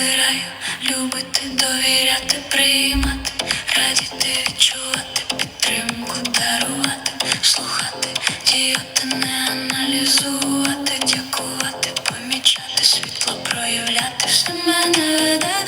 вибираю. Любити, довіряти, приймати, радіти, відчувати, підтримку дарувати, слухати, діяти, не аналізувати, дякувати, помічати світло, проявляти. Все мене веде